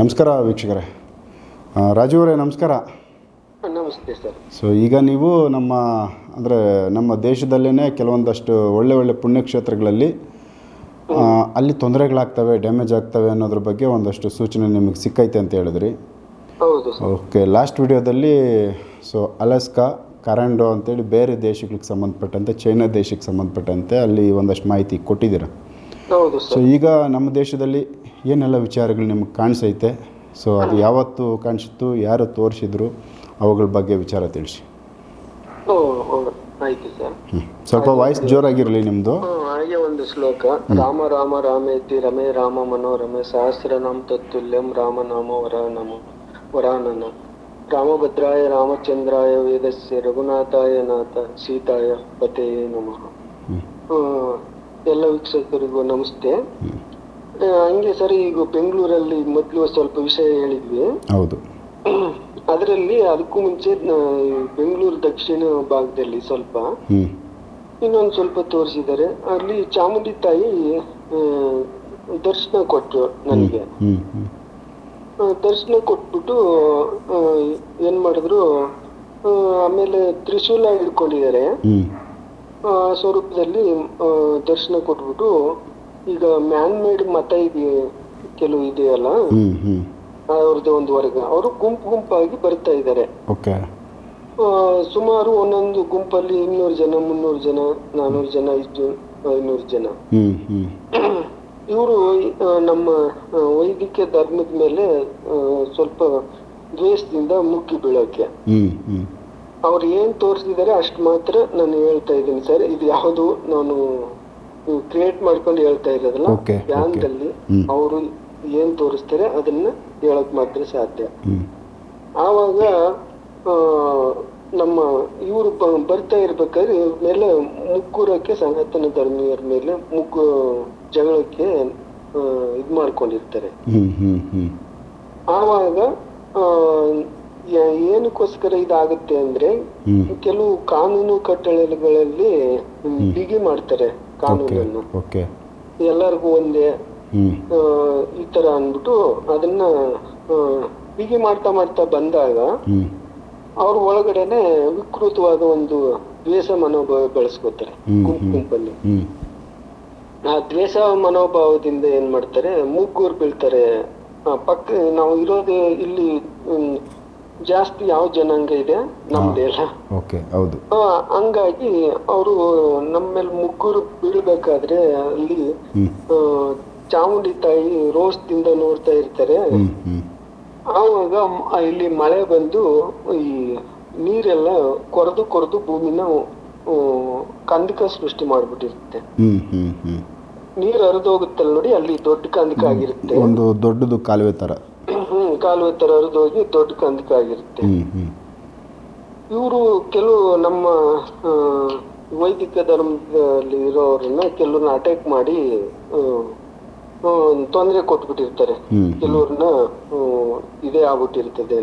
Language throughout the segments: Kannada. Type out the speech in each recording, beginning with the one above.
ನಮಸ್ಕಾರ ವೀಕ್ಷಕರೇ. ರಾಜೀವರೇ ನಮಸ್ಕಾರ. ನಮಸ್ತೆ ಸರ್. ಸೊ ಈಗ ನೀವು ನಮ್ಮ ಅಂದರೆ ನಮ್ಮ ದೇಶದಲ್ಲೇ ಕೆಲವೊಂದಷ್ಟು ಒಳ್ಳೆ ಒಳ್ಳೆ ಪುಣ್ಯಕ್ಷೇತ್ರಗಳಲ್ಲಿ ಅಲ್ಲಿ ತೊಂದರೆಗಳಾಗ್ತವೆ ಡ್ಯಾಮೇಜ್ ಆಗ್ತವೆ ಅನ್ನೋದ್ರ ಬಗ್ಗೆ ಒಂದಷ್ಟು ಸೂಚನೆ ನಿಮಗೆ ಸಿಕ್ಕೈತೆ ಅಂತ ಹೇಳಿದ್ರಿ. ಓಕೆ ಲಾಸ್ಟ್ ವಿಡಿಯೋದಲ್ಲಿ ಸೊ ಅಲಸ್ಕಾ ಕರಾಂಡೋ ಅಂತೇಳಿ ಬೇರೆ ದೇಶಗಳಿಗೆ ಸಂಬಂಧಪಟ್ಟಂತೆ ಚೈನಾ ದೇಶಕ್ಕೆ ಸಂಬಂಧಪಟ್ಟಂತೆ ಅಲ್ಲಿ ಒಂದಷ್ಟು ಮಾಹಿತಿ ಕೊಟ್ಟಿದ್ದೀರ? ಹೌದು ಸೊ ಈಗ ನಮ್ಮ ದೇಶದಲ್ಲಿ ಏನೆಲ್ಲ ವಿಚಾರಗಳು ನಿಮಗೆ ಕಾಣಿಸೈತೆ? ಸೊ ಅದು ಯಾವತ್ತು ಕಾಣಿಸಿತ್ತು ಯಾರು ತೋರಿಸಿದ್ರು ಅವುಗಳ ಬಗ್ಗೆ ವಿಚಾರ ತಿಳಿಸಿ. ಆಯ್ತು ಸರ್. ಸ್ವಲ್ಪ ವಾಯ್ಸ್ ಜೋರಾಗಿರಲಿ ನಿಮ್ಮದು ಹಾಗೆ ಒಂದು ಶ್ಲೋಕ. ರಾಮ ರಾಮ ರಾಮೇತಿ ರಮೇ ರಾಮ ಮನೋರಮೆ ಸಹಸ್ರನಾಮ ತತ್ತುಲ್ಯಂ ರಾಮನಾಮ ವರಾನಮ ವರಾನನ. ರಾಮಭದ್ರಾಯ ರಾಮಚಂದ್ರಾಯ ವೇದಸ್ಯ ರಘುನಾಥಾಯ ನಾಥ ಸೀತಾಯ ಪತೆಯೇ ನಮಃ. ಎಲ್ಲ ವೀಕ್ಷಕರಿಗೂ ನಮಸ್ತೆ. ಹಂಗೆ ಸರ್ ಈಗ ಬೆಂಗಳೂರಲ್ಲಿ ಮೊದಲು ಸ್ವಲ್ಪ ವಿಷಯ ಹೇಳಿದ್ವಿ. ಹೌದು. ಅದರಲ್ಲಿ ಅದಕ್ಕೂ ಮುಂಚೆ ಬೆಂಗಳೂರು ದಕ್ಷಿಣ ಭಾಗದಲ್ಲಿ ಸ್ವಲ್ಪ ಇನ್ನೊಂದು ಸ್ವಲ್ಪ ತೋರಿಸಿದ್ದಾರೆ. ಅಲ್ಲಿ ಚಾಮುಂಡಿ ತಾಯಿ ದರ್ಶನ ಕೊಟ್ಟರು ನನಗೆ. ದರ್ಶನ ಕೊಟ್ಬಿಟ್ಟು ಏನ್ ಮಾಡಿದ್ರು ಆಮೇಲೆ ತ್ರಿಶೂಲ ಹಿಡ್ಕೊಂಡಿದ್ದಾರೆ. ಸ್ವರೂಪದಲ್ಲಿ ಆ, ದರ್ಶನ ಕೊಟ್ಬಿಟ್ಟು ಈಗ ಮ್ಯಾನ್ ಮೇಡ್ ಮತ ಇದೆ ಕೆಲವು ಇದೆಯಲ್ಲ? ಅವ್ರದ್ದು ಒಂದು ವರ್ಗ ಅವರು ಗುಂಪು ಗುಂಪಾಗಿ ಬರ್ತಾ ಇದ್ದಾರೆ. ಸುಮಾರು ಒಂದೊಂದು ಗುಂಪಲ್ಲಿ ಇನ್ನೂರು ಜನ ಮುನ್ನೂರು ಜನ ನಾನೂರು ಜನ ಇದ್ದು ಐನೂರು ಜನ. ಇವರು ನಮ್ಮ ವೈದಿಕ ಧರ್ಮದ ಮೇಲೆ ಸ್ವಲ್ಪ ದ್ವೇಷದಿಂದ ಮುಗ್ಗಿ ಬೀಳೋಕೆ. ಅವ್ರು ಏನ್ ತೋರಿಸಿದ್ದಾರೆ ಅಷ್ಟು ಮಾತ್ರ ನಾನು ಹೇಳ್ತಾ ಇದ್ದೀನಿ ಸರ್. ಇದು ಯಾವುದು? ನಾನು ಕ್ರಿಯೇಟ್ ಮಾಡ್ಕೊಂಡು ಹೇಳ್ತಾ ಇರೋದಲ್ಲ Okay. ಧ್ಯಾನದಲ್ಲಿ ಅವರು ಏನ್ ತೋರಿಸ್ತಾರೆ ಅದನ್ನ ಹೇಳಕ್ ಮಾತ್ರ ಸಾಧ್ಯ. ಆವಾಗ ಆ, ನಮ್ಮ ಇವರು ಬರ್ತಾ ಇರ್ಬೇಕಾದ್ರೆ ಇವ್ರ ಮೇಲೆ ಮುಗ್ಗುರಕ್ಕೆ ಸನಾತನ ಧರ್ಮೀಯರ ಮೇಲೆ ಮುಗ್ಗು ಜಗಳಕ್ಕೆ ಆ, ಇದ್ ಮಾಡ್ಕೊಂಡಿರ್ತಾರೆ. ಆವಾಗ ಆ, ಯ- ಏನಕ್ಕೋಸ್ಕರ ಇದಾಗುತ್ತೆ ಅಂದ್ರೆ ಕೆಲವು ಕಾನೂನು ಕಟ್ಟಳೆಗಳಲ್ಲಿ ಬಿಗಿ ಮಾಡ್ತಾರೆ. ಕಾನೂನನ್ನು. ಓಕೆ ಎಲ್ಲರಿಗೂ ಒಂದೇ ಈ ತರ ಅಂದ್ಬಿಟ್ಟು ಅದನ್ನ ಹೀಗೆ ಬಿಗಿ ಮಾಡ್ತಾ ಮಾಡ್ತಾ ಬಂದಾಗ ಅವ್ರ ಒಳಗಡೆನೆ ವಿಕೃತವಾದ ಒಂದು ದ್ವೇಷ ಮನೋಭಾವ ಬೆಳೆಸ್ಕೋತಾರೆ ಗುಂಪು. ಗುಂಪಲ್ಲಿ. ಆ ದ್ವೇಷ ಮನೋಭಾವದಿಂದ ಏನ್ ಮಾಡ್ತಾರೆ ಮೂಗ್ಗೂರ್ ಬೀಳ್ತಾರೆ. ಪಕ್ಕ ನಾವು ಇರೋದು ಇಲ್ಲಿ ಜಾಸ್ತಿ ಯಾವ ಜನಾಂಗ ಇದೆ? ನಮ್ದೇ ಅಲ್ಲ. ಓಕೆ ಹೌದು. ಹಂಗಾಗಿ ಅವರು ನಮ್ಮ ಮೇಲೆ ಮುಗ್ಗುರು ಬೀಳ್ಬೇಕಾದ್ರೆ ಅಲ್ಲಿ ಚಾಮುಂಡಿ ತಾಯಿ ರೋಸ್ದಿಂದ ನೋಡ್ತಾ ಇರ್ತಾರೆ. ಆವಾಗ ಇಲ್ಲಿ ಮಳೆ ಬಂದು ಈ ನೀರೆಲ್ಲ ಕೊರೆದು ಕೊರೆದು ಭೂಮಿನ ಕಂದಕ ಸೃಷ್ಟಿ ಮಾಡ್ಬಿಟ್ಟಿರುತ್ತೆ. ನೀರ್ ಹರಿದೋಗುತ್ತಲ್ಲ ನೋಡಿ ಅಲ್ಲಿ ದೊಡ್ಡ ಕಂದಕ ಆಗಿರುತ್ತೆ. ಒಂದು ದೊಡ್ಡದು ಕಾಲುವೆ ಥರ ಕಾಲುವೆ ತರ ಹೋಗಿ ದೊಡ್ಡ ಕಂದಕಾಗಿರುತ್ತೆ ಇವರು ಕೆಲವು ನಮ್ಮ ವೈದಿಕ ಧರ್ಮದಲ್ಲಿ ಇರೋರನ್ನ ಕೆಲವ್ರನ್ನ ಅಟ್ಯಾಕ್ ಮಾಡಿ ತೊಂದರೆ ಕೊಟ್ಬಿಟ್ಟಿರ್ತಾರೆ. ಕೆಲವ್ರನ್ನ ಇದೇ ಆಗ್ಬಿಟ್ಟಿರ್ತದೆ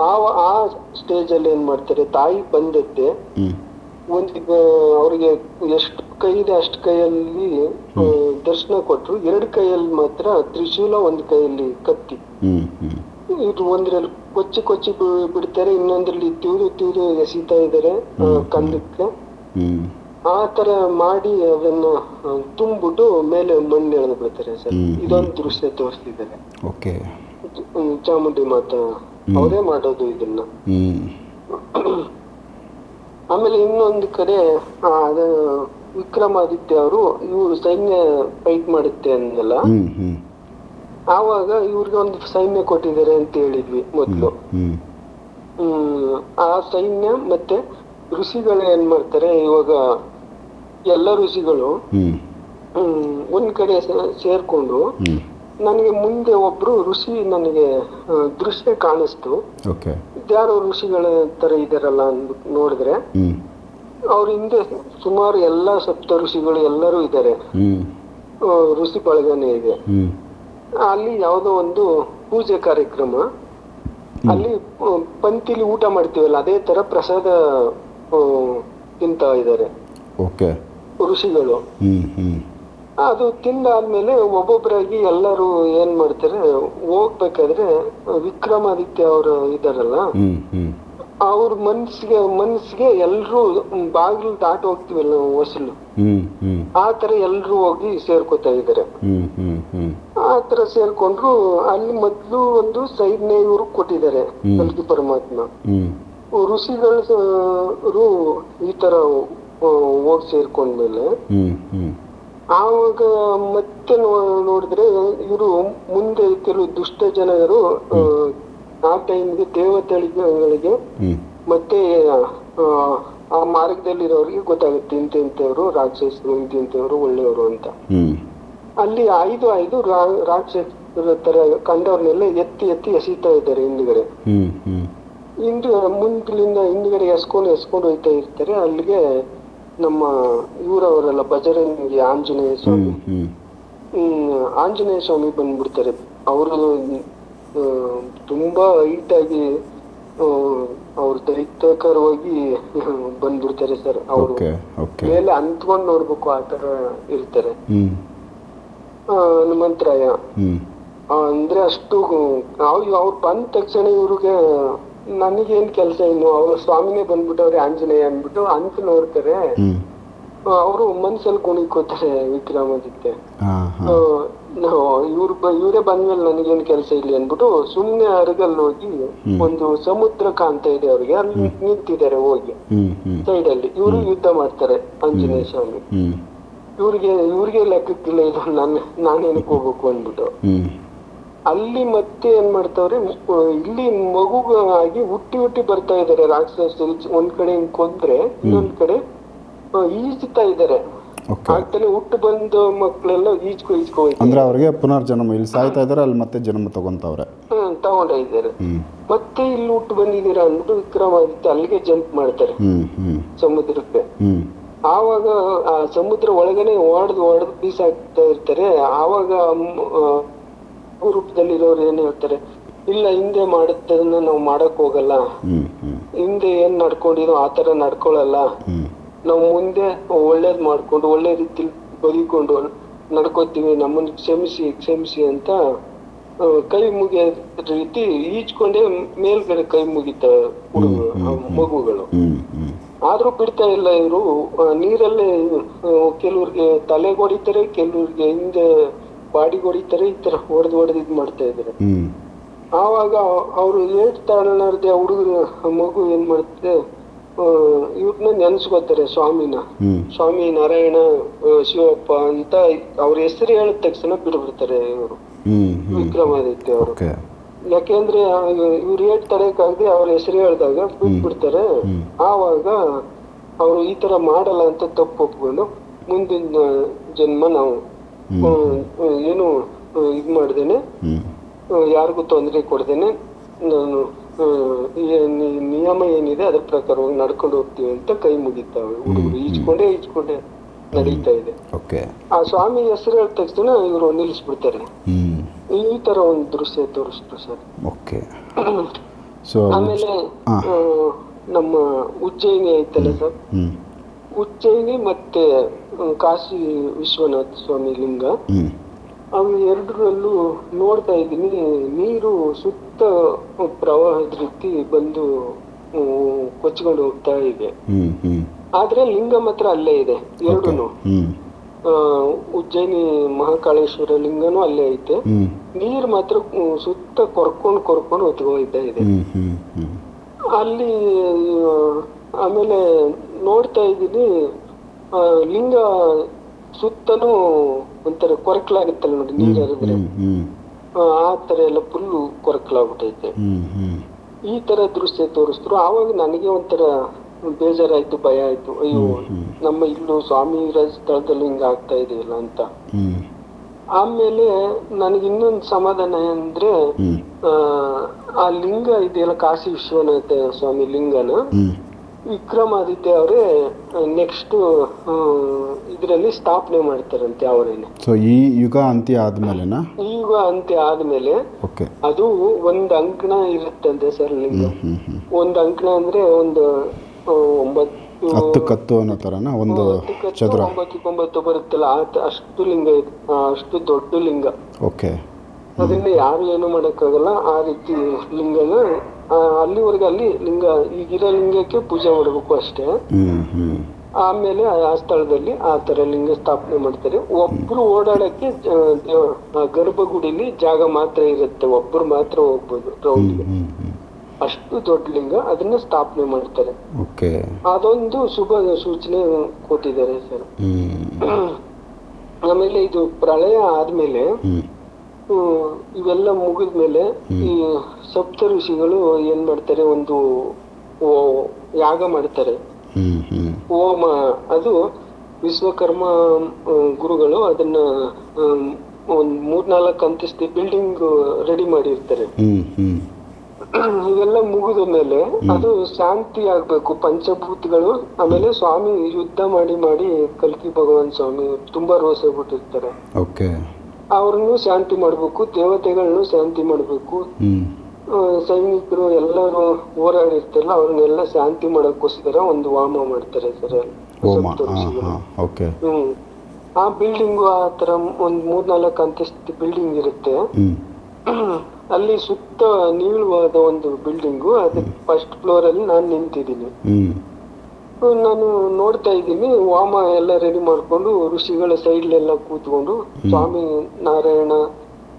ಆ ಆ ಸ್ಟೇಜ್ ಅಲ್ಲಿ ಏನ್ ಮಾಡ್ತಾರೆ ತಾಯಿ ಬಂದದ್ದೆ ಒಂದ್ ಅವ್ರಿಗೆ ಎಷ್ಟು ಕೈ ಇದೆ ಅಷ್ಟು ಕೈಯಲ್ಲಿ ದರ್ಶನ ಕೊಟ್ರು. ಎರಡು ಕೈಯಲ್ಲಿ ಮಾತ್ರ ತ್ರಿಶೂಲ ಒಂದು ಕೈಯಲ್ಲಿ ಕತ್ತಿ. ಇದು ಒಂದ್ರಲ್ಲಿ ಕೊಚ್ಚಿ ಕೊಚ್ಚಿ ಬಿಡ್ತಾರೆ ಇನ್ನೊಂದ್ರಲ್ಲಿ ತಿವಿದು ತಿವಿದು ಎಸಿತಾ ಇದಾರೆ ಆ, ಕಂದಕ್ಕೆ. ಆ ತರ ಮಾಡಿ ಅದನ್ನ ತುಂಬಿಟ್ಟು ಮೇಲೆ ಮಣ್ಣು ಎಳೆದು ಬಿಡ್ತಾರೆ ಸರ್. ಇದೊಂದು ದೃಶ್ಯ ತೋರಿಸ್ತಿದ್ದಾರೆ. ಓಕೆ. ಚಾಮುಂಡಿ ಮಾತ ಅವರೇ ಮಾಡೋದು ಇದನ್ನ. ಆಮೇಲೆ ಇನ್ನೊಂದು ಕಡೆ ಅದು ವಿಕ್ರಮಾದಿತ್ಯ ಅವರು ಇವರು ಸೈನ್ಯ ಫೈಟ್ ಮಾಡುತ್ತೆ ಅಂದಲ್ಲ ಆವಾಗ ಇವ್ರಿಗೆ ಒಂದು ಸೈನ್ಯ ಕೊಟ್ಟಿದ್ದಾರೆ ಅಂತ ಹೇಳಿದ್ವಿ ಮೊದ್ಲು. ಹ್ಮ್ ಆ ಸೈನ್ಯ ಮತ್ತೆ ಋಷಿಗಳು ಏನ್ ಮಾಡ್ತಾರೆ ಇವಾಗ ಎಲ್ಲ ಋಷಿಗಳು ಹ್ಮ್. ಒಂದ್ ಕಡೆ ಸೇರ್ಕೊಂಡು ನನಗೆ ಮುಂದೆ ಒಬ್ರು ಋಷಿ ನನಗೆ ದೃಶ್ಯ ಕಾಣಿಸ್ತು. ಇದ್ಯಾರೋ ಋಷಿಗಳ ತರ ಇದಾರಲ್ಲ ಅಂದ್ಬಿಟ್ಟು ನೋಡಿದ್ರೆ ಅವ್ರ ಹಿಂದೆ ಸುಮಾರು ಎಲ್ಲಾ ಸಪ್ತ ಋಷಿಗಳು ಎಲ್ಲರೂ ಇದ್ದಾರೆ. ಋಷಿ ಬಳಗನೆ ಇದೆ. ಅಲ್ಲಿ ಯಾವುದೋ ಒಂದು ಪೂಜೆ ಕಾರ್ಯಕ್ರಮ. ಅಲ್ಲಿ ಪಂಕ್ತಿಲಿ ಊಟ ಮಾಡ್ತೀವಲ್ಲ ಅದೇ ತರ ಪ್ರಸಾದ ತಿಂತ ಇದ್ದಾರೆ. ಋಷಿಗಳು. ಅದು ತಿಂದಾದ್ಮೇಲೆ ಒಬ್ಬೊಬ್ಬರಾಗಿ ಎಲ್ಲರೂ ಏನ್ ಮಾಡ್ತಾರೆ ಹೋಗ್ಬೇಕಾದ್ರೆ ವಿಕ್ರಮಾದಿತ್ಯ ಅವರು ಇದಾರಲ್ಲ ಅವ್ರ ಮನ್ಸಿಗೆ ಮನ್ಸಿಗೆ ಎಲ್ರು ಬಾಗಿಲು ದಾಟಿ ಹೋಗ್ತಿವಲ್ಲ ನಾವು ಹ್ಞೂ ಆ ತರ ಎಲ್ರು ಹೋಗಿ ಸೇರ್ಕೋತಾ ಇದಾರೆ ಆ ತರ ಸೇರ್ಕೊಂಡ್ರು ಅಲ್ಲಿ ಮೊದ್ಲು ಒಂದು ಸೈಡ್ನೇ ಇವ್ರು ಕೊಟ್ಟಿದ್ದಾರೆ. ಕಲ್ಕಿ ಪರಮಾತ್ಮ. ಋಷಿಗಳು ಈ ತರ ಹೋಗಿ ಸೇರ್ಕೊಂಡ್ಮೇಲೆ ಆವಾಗ ಮತ್ತೆ ನೋಡಿದ್ರೆ ಇವರು ಮುಂದೆ ಕೆಲವು ದುಷ್ಟ ಜನರು ಆ, ಟೈಮ್ಗೆ ದೇವತೆಗಳಿಗೆ ಮತ್ತೆ ಆ, ಮಾರ್ಗದಲ್ಲಿ ಇರೋರಿಗೆ ಗೊತ್ತಾಗುತ್ತೆ ಇಂತಿಂತವ್ರು ರಾಕ್ಷಸರು ಇಂತಿಂತವ್ರು ಒಳ್ಳೆಯವರು ಅಂತ. ಅಲ್ಲಿ ಐದು ಐದು ರಾಕ್ಷಸರ ತರ ಕಂಡವ್ರನ್ನೆಲ್ಲ ಎತ್ತಿ ಎತ್ತಿ ಎಸಿತಾ ಇದ್ದಾರೆ ಹಿಂದ್ಗಡೆ. ಹಿಂದ್ ಮುಂದಿನಿಂದ ಮುಂದ್ಲಿಂದ ಹಿಂದ್ಗಡೆ ಎಸ್ಕೊಂಡು ಎಸ್ಕೊಂಡು ಹೋಯ್ತಾ ಇರ್ತಾರೆ. ಅಲ್ಲಿಗೆ ನಮ್ಮ ಇವರವರೆಲ್ಲ ಬಜರಂಗಿ ಆಂಜನೇಯ ಸ್ವಾಮಿ. ಆಂಜನೇಯ ಸ್ವಾಮಿ ಬಂದ್ಬಿಡ್ತಾರೆ. ಅವರು ತುಂಬಾ ಹೈಟ್ ಆಗಿ ಅವ್ರು ದೈತ್ಯಕರವಾಗಿ ಬಂದ್ಬಿಡ್ತಾರೆ ಸರ್. ಅವರು ಮೇಲೆ ಅಂತ್ಕೊಂಡ್ ನೋಡ್ಬೇಕು ಆ ತರ ಇರ್ತಾರೆ. ಹನುಮಂತರಾಯ ಅಂದ್ರೆ ಅಷ್ಟು ಅವ್ರು ಅವ್ರು ಬಂದ ತಕ್ಷಣ ಇವ್ರಿಗೆ ನನಗೇನ್ ಕೆಲಸ ಇನ್ನು? ಅವ್ರ ಸ್ವಾಮಿನೇ ಬಂದ್ಬಿಟ್ಟವ್ರೆ ಆಂಜನೇಯ ಅಂದ್ಬಿಟ್ಟು ಅಂತ ನೋಡ್ತಾರೆ. ಅವರು ಮನ್ಸಲ್ಲಿ ಕುಣಿಕೋತಾರೆ ವಿಕ್ರಮಾದಿತ್ಯ. ಇವ್ರು ಇವರೇ ಬಂದ್ಮೇಲೆ ನನಗೇನು ಕೆಲಸ ಇಲ್ಲ ಅಂದ್ಬಿಟ್ಟು ಸುಮ್ನೆ ಅರಗಲ್ಲಿ ಹೋಗಿ ಒಂದು ಸಮುದ್ರ ಕಾಣ್ತಾ ಇದೆ ಅವ್ರಿಗೆ. ಅಲ್ಲಿ ನಿಂತಿದ್ದಾರೆ ಹೋಗಿ. ಸೈಡ್ ಅಲ್ಲಿ. ಇವರು ಯುದ್ಧ ಮಾಡ್ತಾರೆ ಆಂಜನೇಯ ಸ್ವಾಮಿ. ಇವ್ರಿಗೆ ಇವ್ರಿಗೆ ಲೆಕ್ಕಕ್ಕಿಲ್ಲ ಇದು ನಾನು ನಾನೇನಕ್ಕೆ ಹೋಗ್ಬೇಕು ಅಂದ್ಬಿಟ್ಟು. ಅಲ್ಲಿ ಮತ್ತೆ ಏನ್ ಮಾಡ್ತಾವ್ರೆ ಇಲ್ಲಿ ಇಲ್ಲಿ ಆಗಿ ಹುಟ್ಟಿ ಹುಟ್ಟಿ ಬರ್ತಾ ಇದಾರೆ ರಾಕ್ಷಸರು. ಒಂದ್ ಕಡೆ ಹಿಂಗ್ ಕೊಂದ್ರೆ ಇನ್ನೊಂದ್ ಕಡೆ ಈಜುತ್ತಾ ಈಜ್ತಾ ಇದಾರೆ ಆಗ್ತಾನೆ ಹುಟ್ಟು ಬಂದ ಮಕ್ಕಳೆಲ್ಲ ಈಜ್ಕೋ ಈಜ್ಕೋ ಅಂದ್ರೆ ಅವ್ರಿಗೆ ಪುನರ್ಜನ್ಮ ಇಲ್ಲಿ ಸಾಯ್ತಾ ಇದಾರೆ ಅಲ್ಲಿ ಮತ್ತೆ ಜನ್ಮ ತಗೊಂತವ್ರೆ. ಹ್ಮ್ ತಗೊಂಡ ಇದ್ದಾರೆ. ಮತ್ತೆ ಇಲ್ಲಿ ಹುಟ್ಟು ಬಂದಿದ್ದೀರಾ ಅಂದ್ಬಿಟ್ಟು ವಿಕ್ರಮಾದಿತ್ಯ ಅಲ್ಲಿಗೆ ಜಂಪ್ ಮಾಡ್ತಾರೆ. ಸಮುದ್ರಕ್ಕೆ. ಆವಾಗ ಆ ಸಮುದ್ರ ಒಳಗನೆ ಓಡದು ಓಡದು ಬೀಸಾಕ್ತಾ ಇರ್ತಾರೆ. ಆವಾಗ ರೂಪದಲ್ಲಿರೋರು ಏನ್ ಹೇಳ್ತಾರೆ? ಇಲ್ಲ ಹಿಂದೆ ಮಾಡಿದ್ದನ್ನ ನಾವು ಮಾಡಕ್ ಹೋಗಲ್ಲ. ಹಿಂದೆ ಏನ್ ನಡ್ಕೊಂಡಿರೋ ಆತರ ತರ ನಡ್ಕೊಳಲ್ಲ ನಾವು ಮುಂದೆ ಒಳ್ಳೇದ್ ಮಾಡ್ಕೊಂಡು ಒಳ್ಳೆ ರೀತಿಲಿ ಬದುಕೊಂಡು ನಡ್ಕೋತೀವಿ ನಮ್ಮನ್ನ ಕ್ಷಮಿಸಿ ಕ್ಷಮಿಸಿ ಅಂತ ಕೈ ಮುಗಿಯೋ ರೀತಿ ಈಜ್ಕೊಂಡೆ ಮೇಲ್ಗಡೆ ಕೈ ಮುಗಿತ ಮಗುಗಳು. ಆದ್ರೂ ಬಿಡ್ತಾ ಇಲ್ಲ ಇವರು ನೀರಲ್ಲೇ ಕೆಲವ್ರಿಗೆ ತಲೆಗೆ ಹೊಡಿತಾರೆ ಕೆಲವ್ರಿಗೆ ಹಿಂದೆ ಬಾಡಿಗೆ ಹೊಡಿತಾರೆ ಈ ತರ ಹೊಡೆದು ಹೊಡೆದು ಇದ್ ಮಾಡ್ತಾ ಇದ್ದಾರೆ. ಆವಾಗ ಅವರು ಏಟ್ ತಾಳಲಾರ್ದೆ ಹುಡುಗರು ಮಗು ಏನ್ ಮಾಡ್ತಾರೆ ಇವ್ರನ್ನ ನೆನ್ಸ್ಕೋತಾರೆ ಸ್ವಾಮಿನ. ಸ್ವಾಮಿ ನಾರಾಯಣ ಶಿವಪ್ಪ ಅಂತ ಅವ್ರ ಹೆಸರು ಹೇಳಿದ ತಕ್ಷಣ ಬಿಡ್ಬಿಡ್ತಾರೆ ಇವರು. ವಿಕ್ರಮಾದಿತ್ಯ ಅವರು. ಯಾಕೆಂದ್ರೆ ಇವ್ರು ಏಟ್ ತಡೆಯಕ್ಕಾಗದೆ ಅವ್ರ ಹೆಸರು ಹೇಳಿದಾಗ ಬಿಟ್ಬಿಡ್ತಾರೆ. ಬಿಡ್ತಾರೆ ಆವಾಗ ಅವರು ಈ ತರ ಮಾಡಲ್ಲ ಅಂತ ತಪ್ಪು ಒಪ್ಕೊಂಡು ಮುಂದಿನ ಜನ್ಮ ನಾವು ಏನು ಇದ್ ಮಾಡ್ದೇನೆ. ಯಾರಿಗೂ ತೊಂದರೆ ಕೊಡ್ದೇನೆ. ನಾನು ನಿಯಮ ಏನಿದೆ ಅದ್ರ ಪ್ರಕಾರವಾಗಿ ನಡ್ಕೊಂಡು ಹೋಗ್ತೀವಿ ಅಂತ ಕೈ ಮುಗಿತಾವೆ. ಹುಡುಗರು ಈಜ್ಕೊಂಡೇ ಈಜ್ಕೊಂಡೆ ನಡೀತಾ ಇದೆ. ಓಕೆ. ಆ ಸ್ವಾಮಿ ಹೆಸರು ಹೇಳಿದ ತಕ್ಷಣ ಇವರು ನಿಲ್ಲಿಸ್ಬಿಡ್ತಾರೆ. ಈ ತರ ಒಂದು ದೃಶ್ಯ ತೋರಿಸ್ತು ಸರ್. ಆಮೇಲೆ ನಮ್ಮ ಉಜ್ಜಯಿನಿ ಐತಲ್ಲ ಸರ್? ಉಜ್ಜಯಿನಿ ಮತ್ತೆ ಕಾಶಿ ವಿಶ್ವನಾಥ ಸ್ವಾಮಿ ಲಿಂಗ. ಅವು ಎರಡರಲ್ಲೂ ನೋಡ್ತಾ ಇದ್ದೀನಿ. ನೀರು ಸುತ್ತ ಪ್ರವಾಹದ ರೀತಿ ಬಂದು ಕೊಚ್ಕೊಂಡು ಹೋಗ್ತಾ ಇದೆ. ಆದ್ರೆ ಲಿಂಗ ಮಾತ್ರ ಅಲ್ಲೇ ಇದೆ ಎರಡೂನು. ಉಜ್ಜಯಿನಿ ಮಹಾಕಾಳೇಶ್ವರ ಲಿಂಗನೂ ಅಲ್ಲೇ ಐತೆ. ನೀರ್ ಮಾತ್ರ ಸುತ್ತ ಕೊರ್ಕೊಂಡು ಕೊರ್ಕೊಂಡು ಹೊತ್ಕೋಯ್ತಾ ಇದೆ. ಅಲ್ಲಿ ಆಮೇಲೆ ನೋಡ್ತಾ ಇದ್ದೀನಿ ಲಿಂಗ ಸುತ್ತನೂ ಒಂಥರ ಕೊರಕಲಾಗುತ್ತಲ್ಲ ನೋಡಿ ನೀರ್ ಹರಿದ್ರೆ. ಆ ತರ ಎಲ್ಲ ಫುಲ್ಲು ಕೊರಕಲಾಗ್ಬಿಟ್ಟೈತೆ. ಈ ತರ ದೃಶ್ಯ ತೋರಿಸಿದ್ರು ಆವಾಗ ನನಗೆ ಒಂಥರ ಬೇಜಾರಾಯ್ತು ಭಯ ಆಯ್ತು. ಅಯ್ಯೋ ನಮ್ಮ ಇಲ್ಲೂ ಸ್ವಾಮಿ ಸ್ಥಳದಲ್ಲಿ ಹಿಂಗ ಆಗ್ತಾ ಇದೆಯಲ್ಲ ಅಂತ. ಆಮೇಲೆ ನನಗೆ ಇನ್ನೊಂದು ಸಮಾಧಾನ ಅಂದ್ರೆ ಆ, ಆ ಲಿಂಗ ಇದೆಯಲ್ಲ ಕಾಶಿ ವಿಶ್ವನಾಥ ಸ್ವಾಮಿ ಲಿಂಗನ. ವಿಕ್ರಮಾದಿತ್ಯ ಅವರೇ ನೆಕ್ಸ್ಟ್ ಇದರಲ್ಲಿ ಸ್ಥಾಪನೆ ಮಾಡ್ತಾರಂತೆ ಅವರೇನೆ. ಸೊ ಈ ಯುಗ ಅಂತ್ಯ ಆದಮೇಲೆನಾ? ಯುಗ ಅಂತ್ಯ ಆದ್ಮೇಲೆ ಓಕೆ ಅದು ಒಂದ್ ಅಂಕಣ ಇರುತ್ತಂತೆ ಸರ್ ಲಿಂಗ ಒಂದು ಅಂಕಣ ಅಂದ್ರೆ ಒಂದು ಒಂಬತ್ತು ಒಂಬತ್ ಹತ್ತು ಕತ್ತು ಅನ್ನೋ ಥರನ ಒಂದು ಚದುರ? ಒಂಬತ್ತು ಬರುತ್ತಲ್ಲ ಅಷ್ಟು ಲಿಂಗ ಇದೆ. ಅಷ್ಟು ದೊಡ್ಡ ಲಿಂಗ. ಓಕೆ ಅದನ್ನ ಯಾರು ಏನು ಮಾಡಕ್ಕಾಗಲ್ಲ ಆ ರೀತಿ ಲಿಂಗನ ಅಲ್ಲಿವರೆಗೆ ಅಲ್ಲಿ ಲಿಂಗ ಈಗಿರೋ ಲಿಂಗಕ್ಕೆ ಪೂಜೆ ಮಾಡಬೇಕು ಅಷ್ಟೇ. ಆಮೇಲೆ ಆ ಸ್ಥಳದಲ್ಲಿ ಆ ತರ ಲಿಂಗ ಸ್ಥಾಪನೆ ಮಾಡ್ತಾರೆ. ಒಬ್ರು ಓಡಾಡಕ್ಕೆ ಗರ್ಭಗುಡಿಲಿ ಜಾಗ ಮಾತ್ರ ಇರುತ್ತೆ. ಒಬ್ರು ಮಾತ್ರ ಹೋಗ್ಬೋದು ರೌಂಡ್ ಅಷ್ಟು ದೊಡ್ಡ ಲಿಂಗ ಅದನ್ನ ಸ್ಥಾಪನೆ ಮಾಡ್ತಾರೆ. ಅದೊಂದು ಶುಭ ಸೂಚನೆ ಕೊಟ್ಟಿದ್ದಾರೆ ಸರ್. ಆಮೇಲೆ ಇದು ಪ್ರಳಯ ಆದ್ಮೇಲೆ ಇವೆಲ್ಲ ಮುಗಿದ್ಮೇಲೆ ಈ ಸಪ್ತ ಋಷಿಗಳು ಏನ್ ಮಾಡ್ತಾರೆ ಒಂದು ಯಾಗ ಮಾಡ್ತಾರೆ. ಹೋಮ ಅದು ವಿಶ್ವಕರ್ಮ ಗುರುಗಳು ಅದನ್ನ ಒಂದ್ ಮೂರ್ನಾಲ್ಕು ಅಂತಸ್ತಿ ಬಿಲ್ಡಿಂಗ್ ರೆಡಿ ಮಾಡಿರ್ತಾರೆ. ಇವೆಲ್ಲ ಮುಗಿದ ಮೇಲೆ ಅದು ಶಾಂತಿ ಆಗ್ಬೇಕು. ಪಂಚಭೂತಗಳು ಆಮೇಲೆ ಸ್ವಾಮಿ ಯುದ್ಧ ಮಾಡಿ ಮಾಡಿ ಕಲ್ಕಿ ಭಗವಾನ್ ಸ್ವಾಮಿ ತುಂಬಾ ರೋಸ ಬಿಟ್ಟಿರ್ತಾರೆ. ಓಕೆ. ಅವ್ರನ್ನು ಶಾಂತಿ ಮಾಡ್ಬೇಕು ದೇವತೆಗಳನ್ನು ಶಾಂತಿ ಮಾಡ್ಬೇಕು. ಸೈನಿಕರು ಎಲ್ಲರೂ ಹೋರಾಡಿರ್ತಾರಲ್ಲ ಅವ್ರನ್ನೆಲ್ಲ ಶಾಂತಿ ಮಾಡಕ್ಕೋಸ್ಕರ ಒಂದು ವಾಮ ಮಾಡ್ತಾರೆ ಸರ್. ಓಕೆ. ಹ್ಮ್. ಆ ಬಿಲ್ಡಿಂಗು ಆ ತರ ಒಂದ್ ಮೂರ್ನಾಲ್ಕು ಅಂತಸ್ತ ಬಿಲ್ಡಿಂಗ್ ಇರುತ್ತೆ. ಅಲ್ಲಿ ಸುತ್ತ ನೀಳುವಾದ ಒಂದು ಬಿಲ್ಡಿಂಗು ಅದು ಫಸ್ಟ್ ಫ್ಲೋರ್ ಅಲ್ಲಿ ನಾನು ನಿಂತಿದ್ದೀನಿ. ನಾನು ನೋಡ್ತಾ ಇದ್ದೀನಿ. ವಾಮ ಎಲ್ಲ ರೆಡಿ ಮಾಡ್ಕೊಂಡು ಋಷಿಗಳ ಸೈಡ್ಲೆಲ್ಲ ಕೂತ್ಕೊಂಡು ಸ್ವಾಮಿ ನಾರಾಯಣ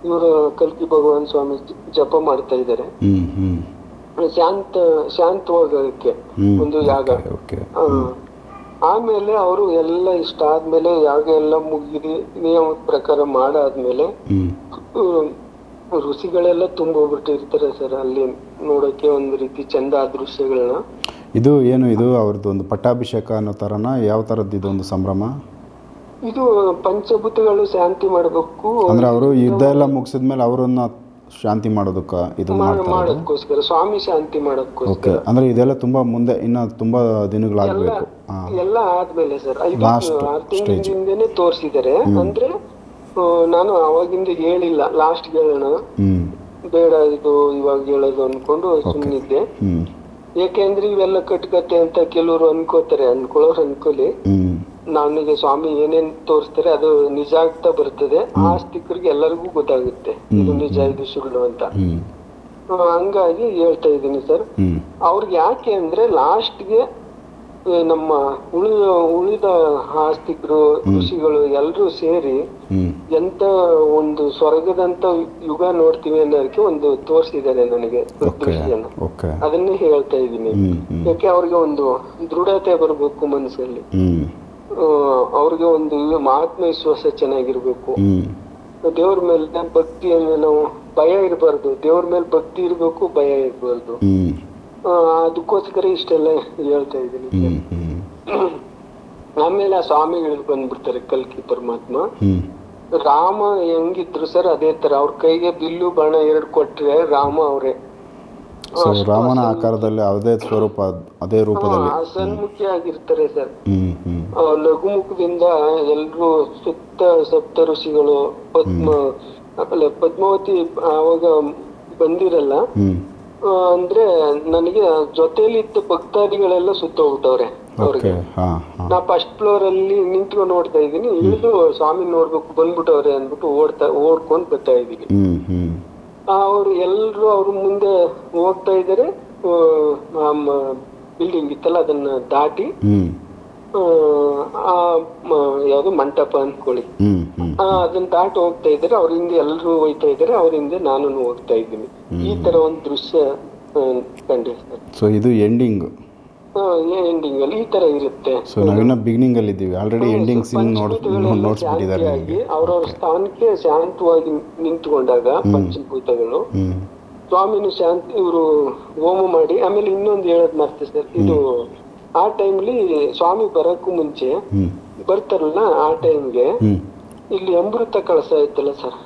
ಇವರು ಕಲ್ಕಿ ಭಗವಾನ್ ಸ್ವಾಮಿ ಜಪ ಮಾಡ್ತಾ ಇದ್ದಾರೆ. ಶಾಂತ ಶಾಂತವಾಗಕ್ಕೆ ಒಂದು ಯಾಗ. ಆಮೇಲೆ ಅವರು ಎಲ್ಲ ಇಷ್ಟ ಆದ್ಮೇಲೆ ಯಾಗ ಎಲ್ಲ ಮುಗಿದಿ ನಿಯಮ ಪ್ರಕಾರ ಮಾಡಾದ್ಮೇಲೆ ಋಷಿಗಳೆಲ್ಲ ತುಂಬೋಗ್ಬಿಟ್ಟಿರ್ತಾರೆ ಸರ್ ಅಲ್ಲಿ ನೋಡೋಕೆ ಒಂದು ರೀತಿ ಚಂದ ದೃಶ್ಯಗಳನ್ನ. ಇದು ಏನು ಇದು ಅವ್ರದ್ದು ಒಂದು ಪಟ್ಟಾಭಿಷೇಕ ಅನ್ನೋ ಥರನ ಯಾವ ಥರದ್ದು ಇದೊಂದು ಸಂಭ್ರಮ? ಇದು ಪಂಚಭೂತಗಳು ಶಾಂತಿ ಮಾಡಬೇಕು. ಅಂದ್ರೆ ಅವರು ಯುದ್ಧ ಎಲ್ಲ ಮುಗಿಸಿದ ಮೇಲೆ ಅವರನ್ನ ಶಾಂತಿ ಮಾಡೋದಕ್ಕ ಇದು ಮಾಡೋದಕ್ಕೋಸ್ಕರ ಸ್ವಾಮಿ ಶಾಂತಿ ಮಾಡೋಕ್ಕೋಸ್ಕರ ಮಾಡೋದಕ್ಕೋಸ್ಕರ ಅಂದ್ರೆ ಇದೆಲ್ಲ ತುಂಬಾ ಮುಂದೆ ಇನ್ನ ತುಂಬಾ ದಿನಗಳಾಗಬೇಕು. ಎಲ್ಲ ಆದ್ಮೇಲೆ ಸರ್ ಐದು ಆರು ತಿಂಗಳಿಂದನೇ ತೋರಿಸಿದ್ದಾರೆ. ಅಂದ್ರೆ ನಾನು ಅವಾಗಿಂದ ಹೇಳಿಲ್ಲ ಲಾಸ್ಟ್ ಹೇಳೋಣ. ಬೇಡ ಇದು ಇವಾಗ ಹೇಳೋದು ಅನ್ಕೊಂಡು ಸುಮ್ಮನಿದ್ದೆ ಹ್ಞೂ ಯಾಕೆಂದ್ರೆ ಇವೆಲ್ಲ ಕಟ್ಕತೆ ಅಂತ ಕೆಲವರು ಅನ್ಕೋತಾರೆ ಅನ್ಕೊಳ್ಳೋರು ಅನ್ಕೊಳ್ಳಿ. ನನಗೆ ಸ್ವಾಮಿ ಏನೇನ್ ತೋರಿಸ್ತಾರೆ ಅದು ನಿಜ ಆಗ್ತಾ ಬರ್ತದೆ. ಆಸ್ತಿಕರಿಗೆ ಎಲ್ಲರಿಗೂ ಗೊತ್ತಾಗುತ್ತೆ ಇದು ನಿಜ ಇದು ಸುಳ್ಳು ಅಂತ. ಹಂಗಾಗಿ ಹೇಳ್ತಾ ಇದ್ದೀನಿ ಸರ್. ಅವ್ರಿಗೆ ಯಾಕೆ ಅಂದ್ರೆ ಲಾಸ್ಟ್ಗೆ ನಮ್ಮ ಉಳಿದ ಉಳಿದ ಆಸ್ತಿಕರು ಋಷಿಗಳು ಎಲ್ಲರೂ ಸೇರಿ ಎಂತ ಒಂದು ಸ್ವರ್ಗದಂತ ಯುಗ ನೋಡ್ತೀವಿ ಅನ್ನೋದಕ್ಕೆ ಒಂದು ತೋರಿಸಿದ್ದಾರೆ ನನಗೆ ದೃಷ್ಟಿಯನ್ನು. ಅದನ್ನೇ ಹೇಳ್ತಾ ಇದ್ದೀನಿ. ಯಾಕೆ ಅವ್ರಿಗೆ ಒಂದು ದೃಢತೆ ಬರಬೇಕು ಮನಸ್ಸಲ್ಲಿ. ಅವ್ರಿಗೆ ಒಂದು ಆತ್ಮವಿಶ್ವಾಸ ಚೆನ್ನಾಗಿರ್ಬೇಕು. ದೇವ್ರ ಮೇಲೆ ಭಕ್ತಿಯನ್ನು ನಾವು ಭಯ ಇರಬಾರ್ದು. ದೇವ್ರ ಮೇಲೆ ಭಕ್ತಿ ಇರಬೇಕು ಭಯ ಇರಬಾರ್ದು. ಅದಕ್ಕೋಸ್ಕರ ಇಷ್ಟೆಲ್ಲ ಹೇಳ್ತಾ ಇದ್ದೀನಿ. ಆಮೇಲೆ ಆ ಸ್ವಾಮಿಗಳು ಬಂದ್ಬಿಡ್ತಾರೆ ಕಲ್ಕಿ ಪರಮಾತ್ಮ. ರಾಮ ಹೆಂಗಿದ್ರು ಸರ್ ಅದೇ ತರ ಅವ್ರ ಕೈಗೆ ಬಿಲ್ಲು ಬಾಣ ಎರಡು ಕೊಟ್ರೆ ರಾಮ ಅವರೇ. ರಾಮನ ಆಕಾರದಲ್ಲಿ ಅದೇ ಸ್ವರೂಪ ಅದ್- ರೂಪದಲ್ಲಿ. ಸನ್ಮುಖಿ ಆಗಿರ್ತಾರೆ ಸರ್. ಲಘುಮುಖದಿಂದ ಎಲ್ರು ಸುತ್ತ ಸಪ್ತ ಋಷಿಗಳು ಪದ್ಮ ಪದ್ಮಾವತಿ ಅವಾಗ ಬಂದಿರಲ್ಲ ಅಂದ್ರೆ ನನಗೆ ಜೊತೆಯಲ್ಲಿ ಇದ್ದ ಭಕ್ತಾದಿಗಳೆಲ್ಲ ಸುತ್ತೋಗ್ಬಿಟ್ಟವ್ರೆ ಅವ್ರಿಗೆ. ನಾ ಫಸ್ಟ್ ಫ್ಲೋರ್ ಅಲ್ಲಿ ನಿಂತ್ಕೊಂಡು ನೋಡ್ತಾ ಇದ್ದೀನಿ. ಇಳಿದು ಸ್ವಾಮಿ ನೋಡ್ಬೇಕು ಬಂದ್ಬಿಟ್ಟವ್ರೆ ಅಂದ್ಬಿಟ್ಟು ಓಡ್ತಾ ಓಡ್ಕೊಂಡ್ ಬರ್ತಾ ಇದ್ದೀನಿ. ಅವ್ರು ಎಲ್ರು ಅವ್ರ ಮುಂದೆ ಹೋಗ್ತಾ ಇದ್ದಾರೆ. ಬಿಲ್ಡಿಂಗ್ ಇತ್ತಲ್ಲ ಅದನ್ನ ದಾಟಿ. ಆ, ಯಾವ್ದು ಮಂಟಪ ಅನ್ಕೊಳ್ಳಿ. ಅದನ್ನ ದಾಟಿ ಹೋಗ್ತಾ ಇದ್ದಾರೆ. ಅವ್ರ ಹಿಂದೆ ಎಲ್ರು ಹೋಯ್ತಾ ಇದ್ದಾರೆ. ಅವ್ರ ಹಿಂದೆ ನಾನು ಹೋಗ್ತಾ ಇದ್ದೀನಿ. ಈ ತರ ಒಂದು ದೃಶ್ಯ ಆ, ಕಂಡೆ ಸರ್ ಸೊ ಇದು ಎಂಡಿಂಗ್ ಎಂಡಿಂಗ್ ಅಲ್ಲಿ ಈ ತರ ಇರುತ್ತೆ. ಸೊ ನಾವಿನ್ನ ಬಿಗಿನಿಂಗಲ್ಲಿ ಇದ್ದೀವಿ. ಆಲ್ರೆಡಿ ಎಂಡಿಂಗ್ ಸೀನ್ ನೋಡ್ ನೋಡಿಸ್ಬಿಟ್ಟಿದ್ದಾರೆ ಅವ್ರವ್ರ ಸ್ಥಾನಕ್ಕೆ ಶಾಂತವಾಗಿ ನಿಂತ್ಕೊಂಡಾಗ ಪಂಚಭೂತಗಳು. ಸ್ವಾಮಿನು ಶಾಂತಿ ಇವರು ಹೋಮ ಮಾಡಿ ಆಮೇಲೆ ಇನ್ನೊಂದು ಹೇಳೋದ್ ಮರ್ತೆ ಸರ್ ಇದು ಆ ಟೈಮ್ಲಿ ಸ್ವಾಮಿ ಬರಕ್ಕೂ ಮುಂಚೆ ಬರ್ತಾರಲ್ಲ ಆ ಟೈಮ್ಗೆ ಇಲ್ಲಿ ಅಮೃತ ಕಳಸ ಇತ್ತಲ್ಲ ಸರ್?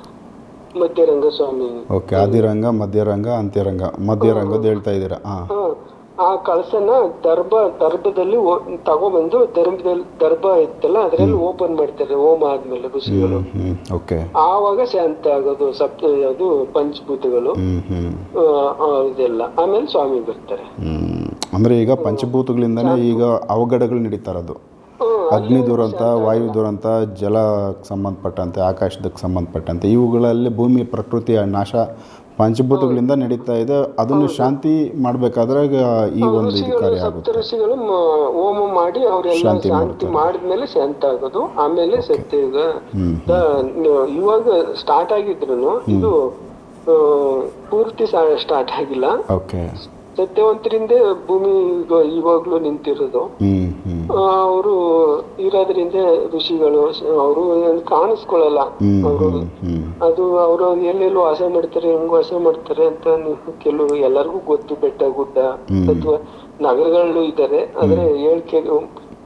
ಮಧ್ಯರಂಗ ಸ್ವಾಮಿ ಓಕೆ ಆದಿರಂಗ ಮಧ್ಯರಂಗ ಅಂತ್ಯರಂಗ ಮಧ್ಯರಂಗದ ಹೇಳ್ತಾ ಇದ್ದೀರಾ? ಹಾಂ. ಆ ಕಳಸನ ದರ್ಭ ದರ್ಭದಲ್ಲಿ ತಗೊಬಂದು ದರ್ಭದಲ್ಲಿ ದರ್ಭ ಇತ್ತಲ್ಲ ಅದರಲ್ಲಿ ಓಪನ್ ಮಾಡ್ತಾರೆ ಹೋಮ ಆದ್ಮೇಲೆ ಋಷಿಗಳು. ಓಕೆ. ಆವಾಗ ಶಾಂತ ಆಗೋದು ಸಪ್ತ ಅದು ಪಂಚಭೂತಗಳು. ಇದೆಲ್ಲ. ಆಮೇಲೆ ಸ್ವಾಮಿ ಬರ್ತಾರೆ. ಅಂದ್ರೆ ಅಂದರೆ ಈಗ ಪಂಚಭೂತಗಳಿಂದನೇ ಈಗ ಅವಘಡಗಳು ನಡೀತಾ ಇರೋದು. ಅಗ್ನಿ ದುರಂತ ವಾಯು ದುರಂತ ಜಲ ಸಂಬಂಧಪಟ್ಟಂತೆ ಆಕಾಶದಕ್ಕೆ ಸಂಬಂಧಪಟ್ಟಂತೆ ಇವುಗಳಲ್ಲಿ ಭೂಮಿ ಪ್ರಕೃತಿಯ ನಾಶ ಪಂಚಭೂತಗಳಿಂದ ನಡೀತಾ ಇದೆ. ಅದನ್ನು ಶಾಂತಿ ಮಾಡಬೇಕಾದ್ರೆ ಈ ಒಂದು ಇದು ಕಾರ್ಯ ಆಗುತ್ತೆ. ಋಷಿಗಳು ಹೋಮ ಮಾಡಿ ಅವರೆಲ್ಲ ಶಾಂತಿ ಮಾಡಿದ್ಮೇಲೆ ಶಾಂತ ಆಗೋದು ಆಮೇಲೆ ಸತ್ಯಯುಗ ಹ್ಮ್. ದ- ಇವಾಗ ಸ್ಟಾರ್ಟ್ ಆಗಿದ್ರು ಇದು ಪೂರ್ತಿ ಸ್ಟಾರ್ಟ್ ಆಗಿಲ್ಲ. ಓಕೆ ಸತ್ಯವಂತರಿಂದ ಭೂಮಿ ಈಗ ಇವಾಗ್ಲೂ ನಿಂತಿರೋದು. ಅವರು ಇರೋದ್ರಿಂದ ಋಷಿಗಳು ಅವರು ಕಾಣಿಸ್ಕೊಳ್ಳಲ್ಲ. ಅವರು ಅದು ಅವರು ಎಲ್ಲೆಲ್ಲೋ ವಾಸ ಮಾಡ್ತಾರೆ ಹೆಂಗ್ ವಾಸ ಮಾಡ್ತಾರೆ ಅಂತ ಕೆಲವರು ಕೆಲವು ಎಲ್ಲರಿಗೂ ಗೊತ್ತು ಬೆಟ್ಟ ಗುಡ್ಡ. ಅಥವಾ ನಗರಗಳು ಇದ್ದಾರೆ. ಆದ್ರೆ ಹೇಳ್ಕೆ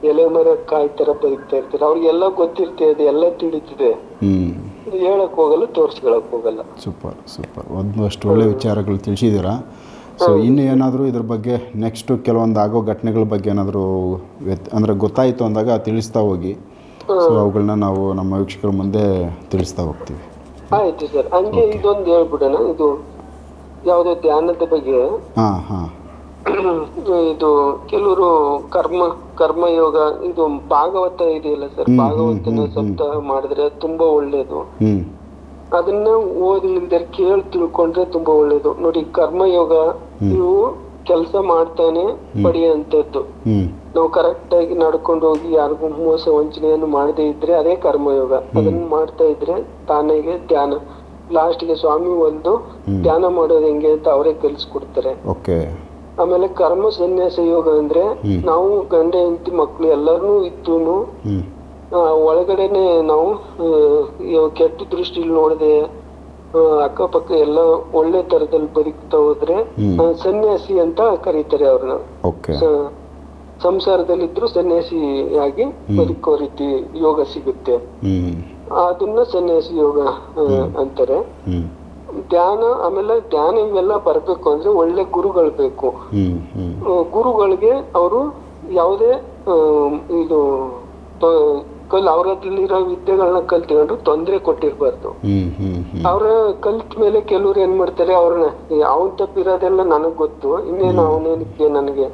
ಎಲೆ ಮರ ಕಾಯಿ ತರ ಬದುಕ್ತಾ ಇರ್ತಾರೆ. ಅವ್ರಿಗೆಲ್ಲ ಗೊತ್ತಿರ್ತದೆ ಅದು ಎಲ್ಲ ತಿಳಿತಿದೆ. ಹೇಳಕ್ ಹೋಗಲ್ಲ ತೋರ್ಸ್ಕೊಳಕ್ ಹೋಗಲ್ಲ. Super super. ಒಂದಷ್ಟು ಒಳ್ಳೆ ವಿಚಾರಗಳು ತಿಳಿಸಿದ್ದೀರಾ? ಸೊ ಇನ್ನು ಏನಾದರೂ ಇದ್ರ ಬಗ್ಗೆ ನೆಕ್ಸ್ಟು ಕೆಲವೊಂದು ಆಗೋ ಘಟನೆಗಳ ಬಗ್ಗೆ ಏನಾದರೂ ವ್ಯತ್ ಅಂದರೆ ಗೊತ್ತಾಯಿತು ಅಂದಾಗ ತಿಳಿಸ್ತಾ ಹೋಗಿ. ಸೊ ಅವುಗಳನ್ನ ನಾವು ನಮ್ಮ ವೀಕ್ಷಕರ ಮುಂದೆ ತಿಳಿಸ್ತಾ ಹೋಗ್ತೀವಿ. ಆಯ್ತು ಸರ್. ಹಂಗೆ ಇದೊಂದು ಹೇಳ್ಬಿಡೋಣ. ಇದು ಯಾವುದೇ ಧ್ಯಾನದ ಬಗ್ಗೆ. ಹಾಂ ಹಾಂ. ಇದು ಕೆಲವರು ಕರ್ಮ ಕರ್ಮಯೋಗ ಇದು ಭಾಗವತ ಇದೆಯಲ್ಲ ಸರ್? ಭಾಗವತನ ಸಪ್ತ ಮಾಡಿದ್ರೆ ತುಂಬಾ ಒಳ್ಳೇದು. ಅದನ್ನ ಓದಿಲ್ದೆ ಕೇಳಿ ತಿಳ್ಕೊಂಡ್ರೆ ತುಂಬಾ ಒಳ್ಳೇದು. ನೋಡಿ ಕರ್ಮಯೋಗ ನೀವು ಕೆಲಸ ಮಾಡ್ತಾನೆ ಪಡೆಯುವಂತದ್ದು ನಾವು ಕರೆಕ್ಟ್ ಆಗಿ ನಡ್ಕೊಂಡು ಹೋಗಿ ಯಾರಿಗೂ ಮೋಸ ವಂಚನೆಯನ್ನು ಮಾಡದೇ ಇದ್ರೆ ಅದೇ ಕರ್ಮಯೋಗ. ಅದನ್ನ ಮಾಡ್ತಾ ಇದ್ರೆ ತಾನಾಗೆ ಧ್ಯಾನ. ಲಾಸ್ಟ್ಗೆ ಸ್ವಾಮಿ ಒಂದು ಧ್ಯಾನ ಮಾಡೋದು ಹೆಂಗೆ ಅಂತ ಅವರೇ ಕಲಿಸ್ಕೊಡ್ತಾರೆ. ಆಮೇಲೆ ಕರ್ಮ ಸನ್ಯಾಸ ಯೋಗ ಅಂದ್ರೆ ನಾವು ಗಂಡ ಹೆಂಡತಿ ಮಕ್ಕಳು ಎಲ್ಲರೂ ಇದ್ದು ಒಳಗಡೆನೆ ನಾವು ಕೆಟ್ಟ ದೃಷ್ಟಿಲಿ ನೋಡದೆ ಅಕ್ಕಪಕ್ಕ ಎಲ್ಲ ಒಳ್ಳೆ ತರದಲ್ಲಿ ಬದುಕ್ತಾ ಹೋದ್ರೆ ಸನ್ಯಾಸಿ ಅಂತ ಕರೀತಾರೆ ಅವ್ರನ್ನ ಸಂಸಾರದಲ್ಲಿದ್ರು ಸನ್ಯಾಸಿಯಾಗಿ ಬದುಕೋ ರೀತಿ ಯೋಗ ಸಿಗುತ್ತೆ. ಅದನ್ನ ಸನ್ಯಾಸಿ ಯೋಗ ಅಂತಾರೆ. ಧ್ಯಾನ ಆಮೇಲೆ ಧ್ಯಾನ ಇವೆಲ್ಲ ಬರ್ಬೇಕು ಅಂದ್ರೆ ಒಳ್ಳೆ ಗುರುಗಳು ಬೇಕು. ಗುರುಗಳಿಗೆ ಅವರು ಯಾವುದೇ ಇದು ಕಲ್ ಅವ್ರ ಇರೋ ವಿದ್ಯೆಗಳನ್ನ ಕಲ್ತ್ಕೊಂಡು ತೊಂದರೆ ಕೊಟ್ಟಿರ್ಬಾರ್ದು. ಅವ್ರ ಕಲ್ತ ಮೇಲೆ ಕೆಲವ್ರು ಏನ್ ಮಾಡ್ತಾರೆ ಅವ್ರನ್ನ ಅವನ್ ತಪ್ಪಿರೋದೆಲ್ಲ ನನಗ್ ಗೊತ್ತು ಇನ್ನೇನು ಅವನೇನಕ್ಕೆ ನನಗೆ?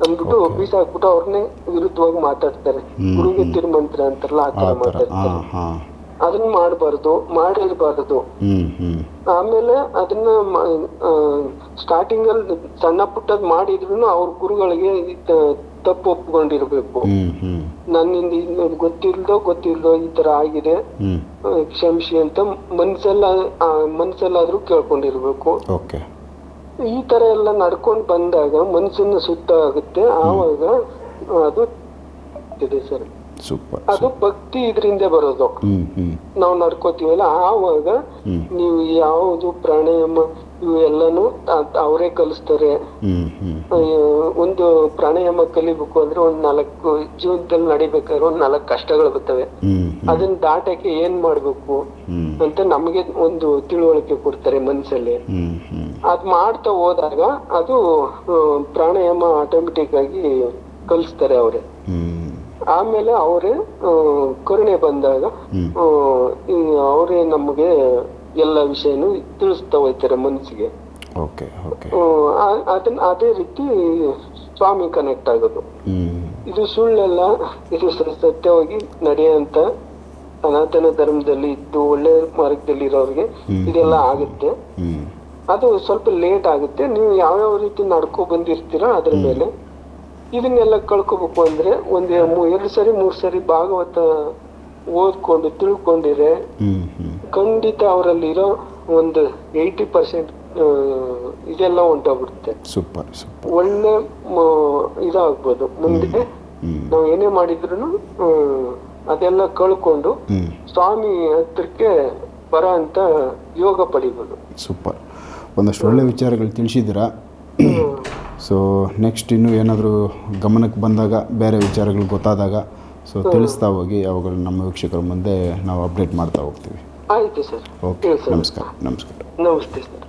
ಅಂದ್ಬಿಟ್ಟು ಬೀಸಾಕ್ಬಿಟ್ಟು ಅವ್ರನ್ನೇ ವಿರುದ್ಧವಾಗಿ ಮಾತಾಡ್ತಾರೆ. ಗುರುಗೆ ತಿರುಮಂತ್ರ ಅಂತಾರಲ್ಲ ಆ ತರ ಮಾತಾಡ್ತಾರೆ. ಅದನ್ನ ಮಾಡಬಾರ್ದು ಮಾಡಿರ್ಬಾರ್ದು. ಆಮೇಲೆ ಅದನ್ನ ಸ್ಟಾರ್ಟಿಂಗ್ ಅಲ್ಲಿ ಸಣ್ಣ ಪುಟ್ಟದ್ ಮಾಡಿದ್ರು ಅವ್ರ ಗುರುಗಳಿಗೆ ತಪ್ಪು ಒಪ್ಕೊಂಡಿರ್ಬೇಕು ನನ್ನಿಂದ ಇನ್ನೊಂದು ಗೊತ್ತಿಲ್ದೋ ಗೊತ್ತಿಲ್ದೋ ಈ ತರ ಆಗಿದೆ. ಕ್ಷಮಿಸಿ ಅಂತ ಮನ್ಸಲ್ಲ ಮನ್ಸಲ್ಲಾದ್ರೂ ಕೇಳ್ಕೊಂಡಿರ್ಬೇಕು. ಓಕೆ. ಈ ತರ ಎಲ್ಲ ನಡ್ಕೊಂಡು ಬಂದಾಗ ಮನ್ಸನ್ನ ಸುತ್ತ ಆಗುತ್ತೆ. ಆವಾಗ ಅದು ಇದೆ ಸರ್. ಅದು ಭಕ್ತಿ ಇದರಿಂದ ಬರೋದು. ನಾವು ನಡ್ಕೋತೀವಲ್ಲ ಆವಾಗ ನೀವು ಯಾವುದು ಪ್ರಾಣಾಯಾಮ ಎಲ್ಲಾನು ಅವರೇ ಕಲಿಸ್ತಾರೆ. ಒಂದು ಪ್ರಾಣಾಯಾಮ ಕಲಿಬೇಕು ಅಂದ್ರೆ ಒಂದ್ ನಾಲ್ಕು ಜೀವನದಲ್ಲಿ ನಡಿಬೇಕಾದ್ರೆ ಒಂದ್ ನಾಲ್ಕು ಕಷ್ಟಗಳು ಬರ್ತವೆ. ಅದನ್ನ ದಾಟಕ್ಕೆ ಏನ್ ಮಾಡ್ಬೇಕು ಅಂತ ನಮಗೆ ಒಂದು ತಿಳುವಳಿಕೆ ಕೊಡ್ತಾರೆ ಮನ್ಸಲ್ಲಿ. ಅದ್ ಮಾಡ್ತಾ ಹೋದಾಗ ಅದು ಪ್ರಾಣಾಯಾಮ ಆಟೋಮೆಟಿಕ್ ಆಗಿ ಕಲಿಸ್ತಾರೆ ಅವರೇ. ಆಮೇಲೆ ಅವರೇ ಕರುಣೆ ಬಂದಾಗ ಅವರೇ ನಮಗೆ ಎಲ್ಲ ವಿಷಯನು ತಿಳಿಸ್ತಾ ಹೋಗ್ತಾರೆ ಮನಸ್ಸಿಗೆ. Okay okay. ಅದನ್ನ ಅದೇ ರೀತಿ ಸ್ವಾಮಿ ಕನೆಕ್ಟ್ ಆಗೋದು. ಇದು ಸುಳ್ಳೆಲ್ಲ ಇದು ಸತ್ಯವಾಗಿ ನಡೆಯುವಂತ ಸನಾತನ ಧರ್ಮದಲ್ಲಿ ಇದ್ದು ಒಳ್ಳೆ ಮಾರ್ಗದಲ್ಲಿ ಇರೋರಿಗೆ ಇದೆಲ್ಲ ಆಗುತ್ತೆ. ಅದು ಸ್ವಲ್ಪ ಲೇಟ್ ಆಗುತ್ತೆ. ನೀವು ಯಾವ್ಯಾವ ರೀತಿ ನಡ್ಕೊ ಬಂದಿರ್ತೀರಾ ಅದ್ರ ಮೇಲೆ ಇದನ್ನೆಲ್ಲ ಕಳ್ಕೊಬೇಕು ಅಂದ್ರೆ ಒಂದ್ ಎರಡು ಸರಿ ಮೂರ್ ಸರಿ ಭಾಗವತ ಓದ್ಕೊಂಡು ತಿಳ್ಕೊಂಡಿರೆ. ಖಂಡಿತ ಅವರಲ್ಲಿರೋ ಒಂದು ಏಯ್ಟಿ ಪರ್ಸೆಂಟ್ ಇದೆಲ್ಲ ಉಂಟಾಗ್ಬಿಡುತ್ತೆ. ಸೂಪರ್ ಒಳ್ಳೆ ಇದಾಗ್ಬೋದು. ಮುಂದೆ ನಾವು ಏನೇ ಮಾಡಿದ್ರು ಅದೆಲ್ಲ ಕಳ್ಕೊಂಡು ಸ್ವಾಮಿ ಹತ್ರಕ್ಕೆ ಬರೋ ಅಂತ ಯೋಗ ಪಡಿಬೋದು. ಸೂಪರ್. ಒಂದಷ್ಟು ಒಳ್ಳೆ ವಿಚಾರಗಳು ತಿಳಿಸಿದ್ದೀರಾ? ಸೊ ನೆಕ್ಸ್ಟ್ ಇನ್ನು ಏನಾದರೂ ಗಮನಕ್ಕೆ ಬಂದಾಗ ಬೇರೆ ವಿಚಾರಗಳು ಗೊತ್ತಾದಾಗ ಸೊ ತಿಳಿಸ್ತಾ ಹೋಗಿ ಅವುಗಳನ್ನ ನಮ್ಮ ವೀಕ್ಷಕರ ಮುಂದೆ ನಾವು ಅಪ್ಡೇಟ್ ಮಾಡ್ತಾ ಹೋಗ್ತೀವಿ. ಆಯ್ತು ಸರ್. ಓಕೆ ನಮಸ್ಕಾರ ನಮಸ್ಕಾರ. ನಮಸ್ತೆ ಸರ್.